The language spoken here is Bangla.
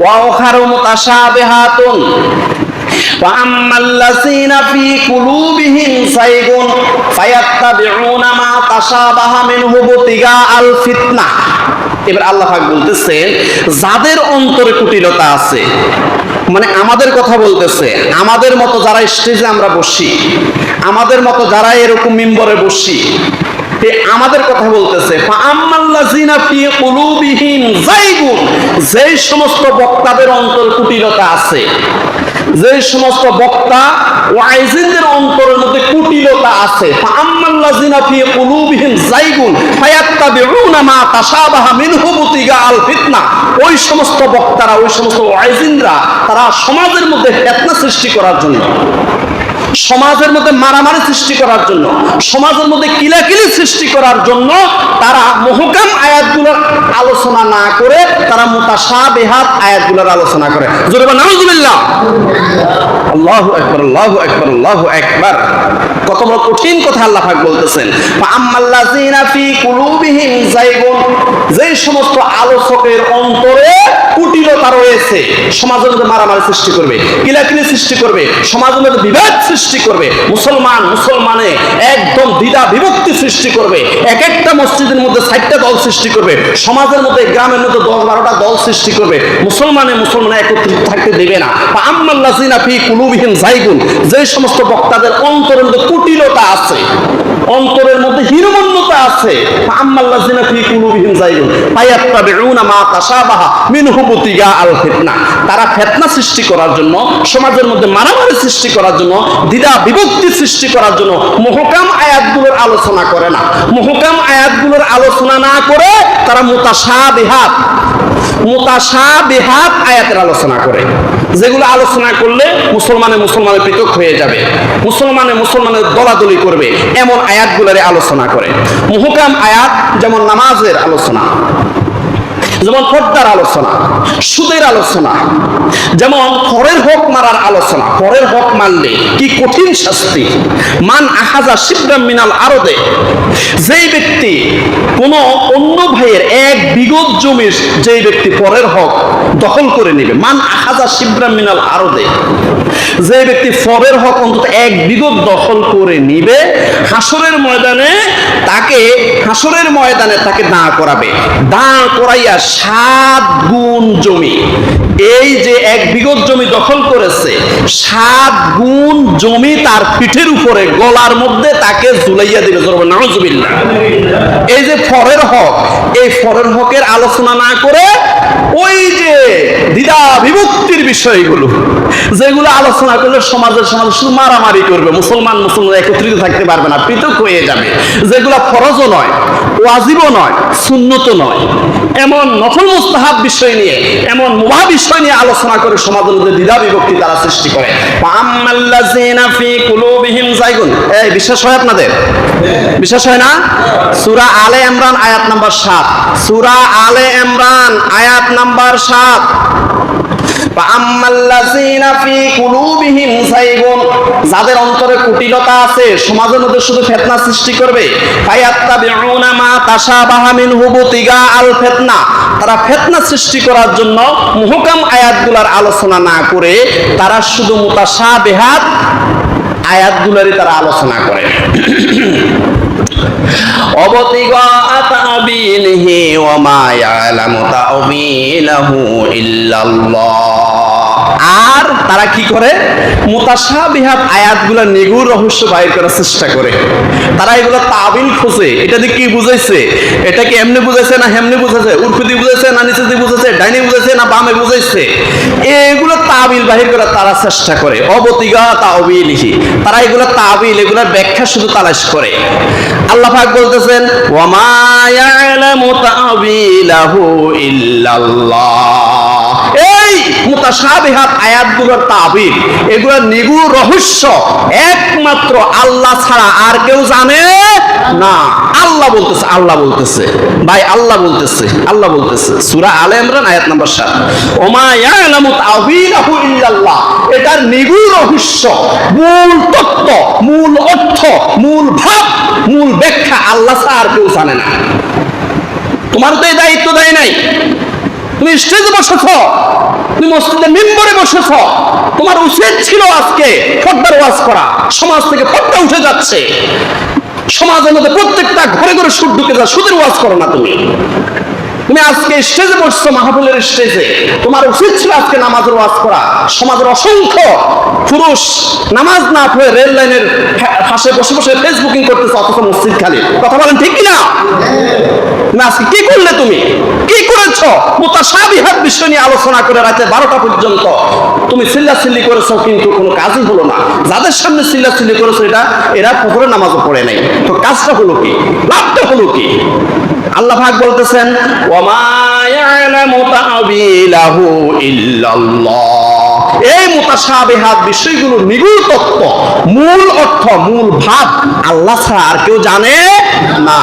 وأخر متشابهات وأما الذين في قلوبهم زيغ فيتبعون ما تشابه منه ابتغاء الفتنة এবার আল্লাহ পাক বলতেছেন যাদের অন্তরে কুটিলতা আছে মানে আমাদের কথা বলতেছে আমাদের মতো যারা স্টেজে আমরা বসি আমাদের মতো যারা এরকম মিম্বরে বসি এ আমাদের কথা বলতেছে যেই সমস্ত বক্তাদের অন্তর কুটিলতা আছে যে সমস্ত বক্তা ওয়াইজিনদের অন্তরের মধ্যে কুটিলতা আছে, ফাআম্মাল্লাযিনা ফি কুলুবিহিম যায়গুন ফায়াত্তাবিউনা মা তাশাবাহা মিনহু বুতিগা আল ফিতনা। ওই সমস্ত বক্তারা, ওই সমস্ত ওয়াইজিনরা, তারা সমাজের মধ্যে ফিতনা সৃষ্টি করার জন্য। সমাজের মধ্যে মারামারি সৃষ্টি করার জন্য সমাজের মধ্যে কিলাকিলি সৃষ্টি করার জন্য তারা আয়াতগুলোর আলোচনা না করে তারা মুতাশাবিহাত আয়াতগুলোর আলোচনা করে। সৃষ্টি করবে বিভেদ সৃষ্টি করবে, মুসলমান, মুসলমানে একদম দ্বিধা বিভক্তি সৃষ্টি করবে এক একটা মসজিদের মধ্যে ষাটটা দল সৃষ্টি করবে সমাজের মধ্যে গ্রামের মধ্যে দশ বারোটা দল সৃষ্টি করবে। মুসলমানে মুসলমানে একত্রিত থাকতে দেবে না। আম্মাল্লাজিনা ফি কুলুবিহিম জাইগুন যে সমস্ত বক্তাদের অন্তরের মধ্যে কুটিলতা আছে, অন্তরের মধ্যে হীনমন্যতা আছে আম্মাল্লাজিনা ফি কুলুবিহিম জাইগুন ফায়াত্তাবিউনা মা তাশাবাহা মিনহু বুতিগা আল ফিতনা। তারা ফেতনা সৃষ্টি করার জন্য, সমাজের মধ্যে মারামারি সৃষ্টি করার জন্য, দ্বিধা বিভক্তি সৃষ্টি করার জন্য মহকাম আয়াতগুলোর আলোচনা করে না। মহকাম আয়াতগুলোর আলোচনা না করে তারা মুতাশাবিহাত মুতাশাবিহাত আয়াতের আলোচনা করে। যেগুলো আলোচনা করলে মুসলমানে মুসলমানে পৃথক হয়ে যাবে, মুসলমানে মুসলমানের দলাদলি করবে, এমন আয়াতগুলোর আলোচনা করে। মুহকাম আয়াত যেমন নামাজের আলোচনা, যেমন পর্দার আলোচনা, সুদের আলোচনা, যেমন পরের হক মারার আলোচনা, পরের হক মারলে কি কঠিন শাস্তি? মান আহাজা শিবরাম মিনাল আরদে, যেই ব্যক্তি কোনো অন্য ভাইয়ের এক বিগত জমির যেই ব্যক্তি পরের হক দখল করে নেবে। মান আহাজা শিবরাম মিনাল আরদে। যে ব্যক্তি পরের হক অন্তত এক বিগত দখল করে নিবে হাসরের ময়দানে তাকে হাসরের ময়দানে তাকে দাঁড় করাবে। দাঁড় করাইয়া সাত গুণ জমি। এই যে এক বিগত জমি দখল করেছে, সাত গুণ জমি তার পিঠের উপরে গলার মধ্যে তাকে ঝুলাইয়া দিবে। জরব নাউজুবিল্লাহ। এই যে ফরের হক। এই ফরের হকের আলোচনা না করে ওই যে দ্বিধা বিভক্তির বিষয়গুলো, যেগুলো আলোচনা করলে সমাজের সমাজ শুধু মারামারি করবে, মুসলমান মুসলমান একত্রিত থাকতে পারবে না, পৃথক হয়ে যাবে। যেগুলো ফরজও নয়, ওয়াজিবও নয় সুন্নত নয়। এমন নকল মুস্তাহাব বিষয় নিয়ে, এমন মুবাহ বিষয় নিয়ে আলোচনা করে সমাজের মধ্যে দ্বিধা বিভক্তি তারা সৃষ্টি করে। এই, বিশ্বাস হয় আপনাদের? বিশ্বাস হয় না? সুরা আলে ইমরান আয়াত নাম্বার সাত। সুরা আলে ইমরান আয়াত নাম্বার 7 যাদের অন্তরে কুটিলতা আছে, সমাজের মধ্যে শুধু ফিতনা সৃষ্টি করবে। তারা ফিতনা সৃষ্টি করার জন্য মুহকাম আয়াতগুলোর আলোচনা না করে, তারা শুধু মুতাশাবিহাত আয়াতগুলোরই তারা আলোচনা করে। অবতিগা ইল্লাল্লাহ। আর তারা কি করে? মুতাশাবিহাত আয়াতগুলো নিগুর রহস্য বাইর করার চেষ্টা করে। তারা এগুলো তাবিল খোঁজে। এটা দিয়ে কি বুঝাইছে? এটা কি এমনি বুঝাইছে না হেমনি বুঝাইছে? উর্ফিদি বুঝাইছে না নিচে দিয়ে বুঝাইছে? ডাইনি বুঝাইছে না বামে বুঝাইছে? এগুলো তাবিল বাহির করার তারা চেষ্টা করে। অবতিগা তাবিলহি তারা এগুলো তাবিল, এগুলোর ব্যাখ্যা শুধু তালাশ করে। আল্লাহ পাক বলতেছেন, ওয়া মা ইয়ালামু তাবিলাহু ইল্লাল্লাহ। এই আয়াতগুলোর তাবিল এগুলোর নিগুড় রহস্য। একমাত্র আল্লাহ ছাড়া আর কেউ জানে না। আল্লাহ বলতেছে আল্লাহ বলতেছে। ভাই, আল্লাহ বলতেছে আল্লাহ বলতেছে। সূরা আলে ইমরান, আয়াত নাম্বার 7 ওমা ইয়ালামু ইল্লাল্লাহ। এটার নিগুড় রহস্য, মূল তত্ত্ব, মূল অর্থ, মূল ভাব, মূল ব্যাখ্যা আল্লাহ ছাড়া আর কেউ জানে না। তোমার তো এই দায়িত্ব দেয় নাই। তুমি স্টেজে বসেছ? বসেছ। তোমার উচিত ছিল আজকে পর্দার ওয়াজ করা। সমাজ থেকে পর্দা উঠে যাচ্ছে। সমাজের মধ্যে প্রত্যেকটা ঘরে ঘরে সুদ ঢুকে যা সুদের ওয়াজ করো না তুমি। তুমি আজকে স্টেজে বসছো মাহফিলের স্টেজে। তোমার উচিত ছিল আজকে নামাজের ওয়াজ করা। সমাজের অসংখ্য পুরুষ নামাজ না পড়ে রেল লাইনের পাশে বসে বসে ফেসবুকিং করতেছে, অথচ মসজিদ খালি। কথা বলেন ঠিক কি না আজকে কি করলে তুমি? কি করেছ? মুতাসাবিহাত বিষয় নিয়ে আলোচনা করে রাতে বারোটা পর্যন্ত। তুমি চিল্লা চিল্লি করেছ, কিন্তু কোনো কাজই হলো না। যাদের সামনে চিল্লা চিল্লি করেছ, এটা, এরা পুকুরে নামাজও পড়ে নাই। তো কাজটা হলো কি? লাভটা হলো কি? আল্লাহ পাক বলতেছেন, ওমা ইয়ালামু তা'বিলাহু ইল্লাল্লাহ। এই মুতাসাবিহাত বিষয়গুলো নিগুল তত্ত্ব, মূল অর্থ, মূল ভাব আল্লাহ ছাড়া আর কেউ জানে না।